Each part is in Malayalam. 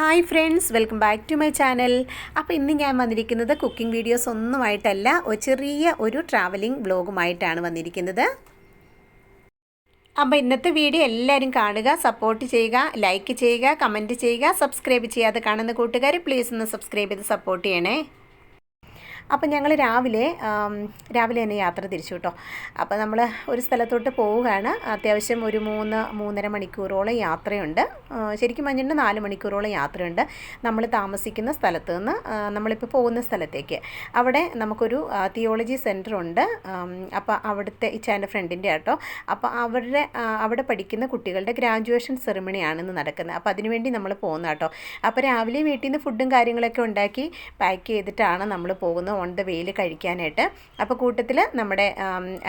Hi friends welcome back to my channel. അപ്പോൾ ഇന്ന് ഞാൻ വന്നിരിക്കുന്നത് കുക്കിംഗ് വീഡിയോസ് ഒന്നുമായിട്ടല്ല ഒരു ചെറിയ ഒരു ട്രാവലിംഗ് വ്ലോഗുമായിട്ടാണ് വന്നിരിക്കുന്നത്. അപ്പോൾ ഇന്നത്തെ വീഡിയോ എല്ലാവരും കാണുക സപ്പോർട്ട് ചെയ്യുക ലൈക്ക് ചെയ്യുക കമന്റ് ചെയ്യുക സബ്സ്ക്രൈബ് ചെയ്യാതെ കാണുന്ന കൂട്ടുകാർ പ്ലീസ് ഒന്ന് സബ്സ്ക്രൈബ് ചെയ്ത് സപ്പോർട്ട് ചെയ്യണേ. അപ്പം ഞങ്ങൾ രാവിലെ രാവിലെ തന്നെ യാത്ര തിരിച്ചു കേട്ടോ. അപ്പോൾ നമ്മൾ ഒരു സ്ഥലത്തോട്ട് പോവുകയാണ്. അത്യാവശ്യം ഒരു മൂന്ന് മൂന്നര മണിക്കൂറോളം യാത്രയുണ്ട്. ശരിക്കും പറഞ്ഞിട്ട് നാല് മണിക്കൂറോളം യാത്രയുണ്ട്. നമ്മൾ താമസിക്കുന്ന സ്ഥലത്ത് നിന്ന് നമ്മളിപ്പോൾ പോകുന്ന സ്ഥലത്തേക്ക്. അവിടെ നമുക്കൊരു തിയോളജി സെന്റർ ഉണ്ട്. അപ്പോൾ അവിടുത്തെ ഇച്ചാന്റെ ഫ്രണ്ടിന്റെ ആട്ടോ. അപ്പോൾ അവരുടെ അവിടെ പഠിക്കുന്ന കുട്ടികളുടെ ഗ്രാജുവേഷൻ സെറിമണിയാണ് ഇന്ന് നടക്കുന്നത് അപ്പോൾ അതിനുവേണ്ടി നമ്മൾ പോകുന്ന കേട്ടോ അപ്പോൾ രാവിലെ വീട്ടിൽ നിന്ന് ഫുഡും കാര്യങ്ങളൊക്കെ ഉണ്ടാക്കി പാക്ക് ചെയ്തിട്ടാണ് നമ്മൾ പോകുന്നത്. ഓൺ ദ വെയിൽ കഴിക്കാനായിട്ട്. അപ്പോൾ കൂട്ടത്തിൽ നമ്മുടെ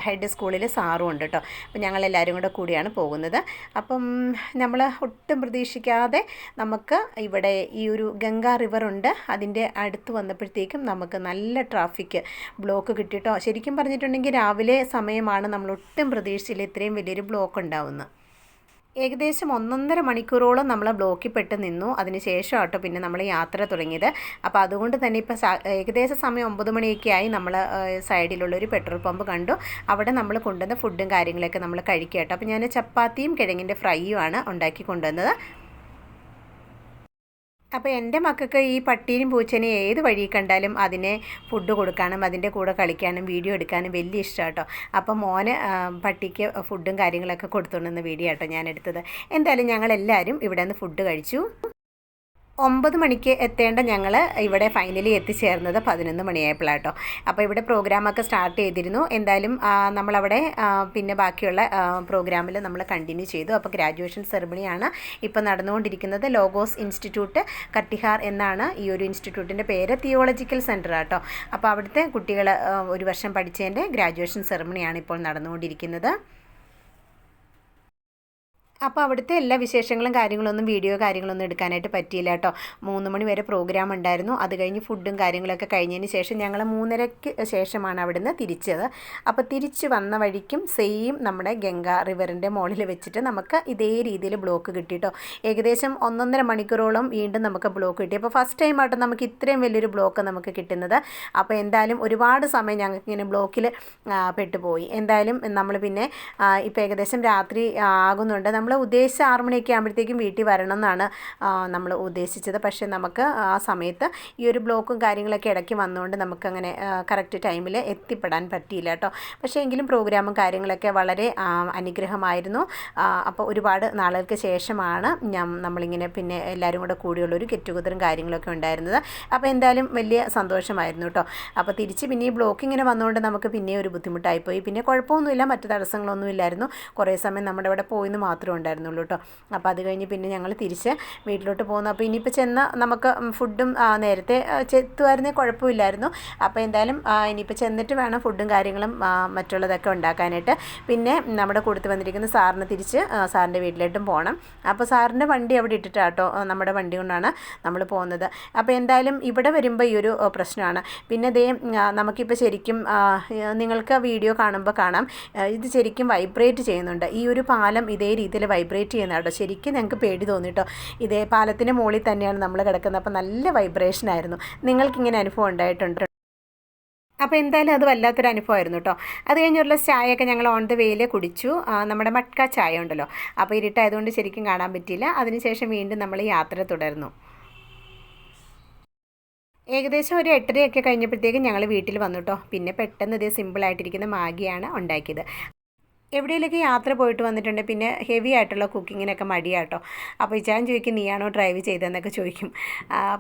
ഹെഡ് സ്കൂളിൽ സാറും ഉണ്ട് കേട്ടോ അപ്പോൾ ഞങ്ങൾ എല്ലാവരും കൂടെ കൂടിയാണ് പോകുന്നത്. അപ്പം നമ്മൾ ഒട്ടും പ്രതീക്ഷിക്കാതെ നമുക്ക് ഇവിടെ ഈ ഒരു ഗംഗാ റിവർ ഉണ്ട്. അതിന്റെ അടുത്ത് വന്നപ്പോഴത്തേക്കും നമുക്ക് നല്ല ട്രാഫിക് ബ്ലോക്ക് കിട്ടിയിട്ടോ ശരിക്കും പറഞ്ഞിട്ടുണ്ടെങ്കിൽ രാവിലെ സമയമാണ് നമ്മൾ ഒട്ടും പ്രതീക്ഷിച്ചില്ല. ഇത്രയും വലിയൊരു ബ്ലോക്ക് ഉണ്ടാവുന്നത്. ഏകദേശം ഒന്നൊന്നര മണിക്കൂറോളം നമ്മൾ ബ്ലോക്കിൽ പെട്ട് നിന്നു. അതിന് ശേഷം ആട്ടോ പിന്നെ നമ്മൾ യാത്ര തുടങ്ങിയത്. അപ്പോൾ അതുകൊണ്ട് തന്നെ ഇപ്പോൾ ഏകദേശം സമയം ഒമ്പത് മണിയൊക്കെ ആയി നമ്മൾ സൈഡിലുള്ളൊരു പെട്രോൾ പമ്പ് കണ്ടു. അവിടെ നമ്മൾ കൊണ്ടുവന്ന ഫുഡും കാര്യങ്ങളൊക്കെ നമ്മൾ കഴിക്കുക കേട്ടോ അപ്പോൾ ഞാൻ ചപ്പാത്തിയും കിഴങ്ങിന്റെ ഫ്രൈയുമാണ് ഉണ്ടാക്കി കൊണ്ടുവന്നത്. അപ്പോൾ എന്റെ മക്കൾക്ക് ഈ പട്ടീനും പൂച്ചനെയും ഏത് വഴി കണ്ടാലും അതിനെ ഫുഡ് കൊടുക്കാനും അതിന്റെ കൂടെ കളിക്കാനും വീഡിയോ എടുക്കാനും വലിയ ഇഷ്ടമാണ് കേട്ടോ അപ്പോൾ മോന് പട്ടിക്ക് ഫുഡും കാര്യങ്ങളൊക്കെ കൊടുത്തുകൊണ്ടുവന്ന വീഡിയോ കേട്ടോ ഞാൻ എടുത്തത് എന്തായാലും ഞങ്ങളെല്ലാവരും ഇവിടെ നിന്ന് ഫുഡ് കഴിച്ചു. ഒമ്പത് മണിക്ക് എത്തേണ്ട ഞങ്ങൾ ഇവിടെ ഫൈനലി എത്തിച്ചേർന്നത് പതിനൊന്ന് മണിയായപ്പോഴാട്ടോ അപ്പോൾ ഇവിടെ പ്രോഗ്രാമൊക്കെ സ്റ്റാർട്ട് ചെയ്തിരുന്നു. എന്തായാലും നമ്മളവിടെ പിന്നെ ബാക്കിയുള്ള പ്രോഗ്രാമിൽ നമ്മൾ കണ്ടിന്യൂ ചെയ്തു. അപ്പോൾ ഗ്രാജുവേഷൻ സെറമണിയാണ് ഇപ്പോൾ നടന്നുകൊണ്ടിരിക്കുന്നത്. ലോഗോസ് ഇൻസ്റ്റിറ്റ്യൂട്ട് കട്ടിഹാർ എന്നാണ് ഈ ഒരു ഇൻസ്റ്റിറ്റ്യൂട്ടിന്റെ പേര്. തിയോളജിക്കൽ സെന്റർ ആട്ടോ. അപ്പോൾ അവിടുത്തെ കുട്ടികൾ ഒരു വർഷം പഠിച്ചതിന്റെ ഗ്രാജുവേഷൻ സെറമണിയാണ് ഇപ്പോൾ നടന്നുകൊണ്ടിരിക്കുന്നത്. അപ്പോൾ അവിടുത്തെ എല്ലാ വിശേഷങ്ങളും കാര്യങ്ങളൊന്നും വീഡിയോ കാര്യങ്ങളൊന്നും എടുക്കാനായിട്ട് പറ്റിയില്ല കേട്ടോ. മൂന്ന് മണി വരെ പ്രോഗ്രാം ഉണ്ടായിരുന്നു. അത് കഴിഞ്ഞ് ഫുഡും കാര്യങ്ങളൊക്കെ കഴിഞ്ഞതിന് ശേഷം ഞങ്ങൾ മൂന്നരയ്ക്ക് ശേഷമാണ് അവിടുന്ന് തിരിച്ചത്. അപ്പോൾ തിരിച്ച് വന്ന വഴിക്കും സെയിം നമ്മുടെ ഗംഗ റിവറിന്റെ മുകളിൽ വെച്ചിട്ട് നമുക്ക് ഇതേ രീതിയിൽ ബ്ലോക്ക് കിട്ടിയിട്ടോ ഏകദേശം ഒന്നൊന്നര മണിക്കൂറോളം വീണ്ടും നമുക്ക് ബ്ലോക്ക് കിട്ടി. അപ്പോൾ ഫസ്റ്റ് ടൈം ആയിട്ട് നമുക്ക് ഇത്രയും വലിയൊരു ബ്ലോക്ക് നമുക്ക് കിട്ടുന്നത്. അപ്പോൾ എന്തായാലും ഒരുപാട് സമയം ഞങ്ങൾക്ക് ഇങ്ങനെ ബ്ലോക്കിൽ പെട്ടുപോയി. എന്തായാലും നമ്മൾ പിന്നെ ഇപ്പോൾ ഏകദേശം രാത്രി ആകുന്നുണ്ട്. നമ്മൾ ഉദ്ദേശിച്ച ആറു മണിയൊക്കെ ആകുമ്പോഴത്തേക്കും വീട്ടിൽ വരണം എന്നാണ് നമ്മൾ ഉദ്ദേശിച്ചത്. പക്ഷേ നമുക്ക് ആ സമയത്ത് ഈ ഒരു ബ്ലോക്കും കാര്യങ്ങളൊക്കെ ഇടയ്ക്ക് വന്നുകൊണ്ട് നമുക്കങ്ങനെ കറക്റ്റ് ടൈമിൽ എത്തിപ്പെടാൻ പറ്റിയില്ല കേട്ടോ. പക്ഷേ എങ്കിലും പ്രോഗ്രാമും കാര്യങ്ങളൊക്കെ വളരെ അനുഗ്രഹമായിരുന്നു. അപ്പോൾ ഒരുപാട് നാളുകൾക്ക് ശേഷമാണ് ഞാൻ നമ്മളിങ്ങനെ പിന്നെ എല്ലാവരും കൂടെ കൂടിയുള്ളൊരു ഗെറ്റ് ടുഗദറും കാര്യങ്ങളൊക്കെ ഉണ്ടായിരുന്നത്. അപ്പോൾ എന്തായാലും വലിയ സന്തോഷമായിരുന്നു കേട്ടോ. അപ്പോൾ തിരിച്ച് പിന്നെ ഈ ബ്ലോക്ക് ഇങ്ങനെ വന്നുകൊണ്ട് നമുക്ക് പിന്നെ ഒരു ബുദ്ധിമുട്ടായിപ്പോയി. പിന്നെ കുഴപ്പമൊന്നുമില്ല മറ്റു തടസ്സങ്ങളൊന്നും ഇല്ലായിരുന്നു കുറേ സമയം നമ്മുടെ ഇവിടെ പോയെന്ന് മാത്രമേ ഉണ്ടായിരുന്നുള്ളൂ കേട്ടോ അപ്പോൾ അത് കഴിഞ്ഞ് പിന്നെ ഞങ്ങൾ തിരിച്ച് വീട്ടിലോട്ട് പോകുന്നു അപ്പോൾ ഇനിയിപ്പോൾ ചെന്ന് നമുക്ക് ഫുഡും നേരത്തെ ചെത്തുമായിരുന്നേ കുഴപ്പമില്ലായിരുന്നു. അപ്പോൾ എന്തായാലും ഇനിയിപ്പോൾ ചെന്നിട്ട് വേണം ഫുഡും കാര്യങ്ങളും മറ്റുള്ളതൊക്കെ ഉണ്ടാക്കാനായിട്ട്. പിന്നെ നമ്മുടെ കൊടുത്ത് വന്നിരിക്കുന്ന സാറിന് തിരിച്ച് സാറിന്റെ വീട്ടിലോട്ടും പോകണം അപ്പോൾ സാറിന്റെ വണ്ടി അവിടെ ഇട്ടിട്ടാട്ടോ നമ്മുടെ വണ്ടി കൊണ്ടാണ് നമ്മൾ പോകുന്നത്. അപ്പോൾ എന്തായാലും ഇവിടെ വരുമ്പോൾ ഈ ഒരു പ്രശ്നമാണ്. പിന്നെ ദേ നമുക്കിപ്പോൾ ശരിക്കും നിങ്ങൾക്ക് വീഡിയോ കാണുമ്പോൾ കാണാം. ഇത് ശരിക്കും വൈബ്രേറ്റ് ചെയ്യുന്നുണ്ട്. ഈ ഒരു പാലം ഇതേ രീതിയിൽ വൈബ്രേറ്റ് ചെയ്യുന്ന കേട്ടോ. ശരിക്കും ഞങ്ങൾക്ക് പേടി തോന്നി കേട്ടോ ഇതേ പാലത്തിന്റെ മുകളിൽ തന്നെയാണ് നമ്മൾ കിടക്കുന്നത്. അപ്പോൾ നല്ല വൈബ്രേഷൻ ആയിരുന്നു. നിങ്ങൾക്കിങ്ങനെ അനുഭവം ഉണ്ടായിട്ടുണ്ട്? അപ്പോൾ എന്തായാലും അത് വല്ലാത്തൊരു അനുഭവമായിരുന്നു കേട്ടോ. അത് കഴിഞ്ഞുള്ള ചായയൊക്കെ ഞങ്ങൾ ഓൺ ദ വേയിൽ കുടിച്ചു. നമ്മുടെ മട്ക ചായ ഉണ്ടല്ലോ. അപ്പോൾ ഇരുട്ടായതുകൊണ്ട് ശരിക്കും കാണാൻ പറ്റിയില്ല. അതിനുശേഷം വീണ്ടും നമ്മൾ യാത്ര തുടർന്നു. ഏകദേശം ഒരു എട്ടരയൊക്കെ കഴിഞ്ഞപ്പോഴത്തേക്കും ഞങ്ങൾ വീട്ടിൽ വന്നു കേട്ടോ. പിന്നെ പെട്ടെന്ന് ഇതേ സിമ്പിളായിട്ടിരിക്കുന്ന മാഗിയാണ് ഉണ്ടാക്കിയത്. എവിടെയെങ്കിലൊക്കെ യാത്ര പോയിട്ട് വന്നിട്ടുണ്ട് പിന്നെ ഹെവി ആയിട്ടുള്ള കുക്കിങ്ങിനൊക്കെ മടിയാട്ടോ. അപ്പോൾ ഇച്ചാൻ ചോദിക്കും നീയാണോ ഡ്രൈവ് ചെയ്തതെന്നൊക്കെ ചോദിക്കും.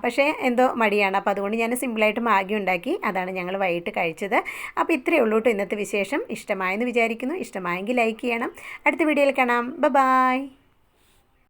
പക്ഷേ എന്തോ മടിയാണ്. അപ്പോൾ അതുകൊണ്ട് ഞാൻ സിമ്പിളായിട്ട് മാഗി ഉണ്ടാക്കി അതാണ് ഞങ്ങൾ വൈകിട്ട് കഴിച്ചത്. അപ്പോൾ ഇത്രയേ ഉള്ളൂ കേട്ടോ ഇന്നത്തെ വിശേഷം. ഇഷ്ടമായെന്ന് വിചാരിക്കുന്നു. ഇഷ്ടമായെങ്കിൽ ലൈക്ക് ചെയ്യണം. അടുത്ത വീഡിയോയിൽ കാണാം. ബ ബായ്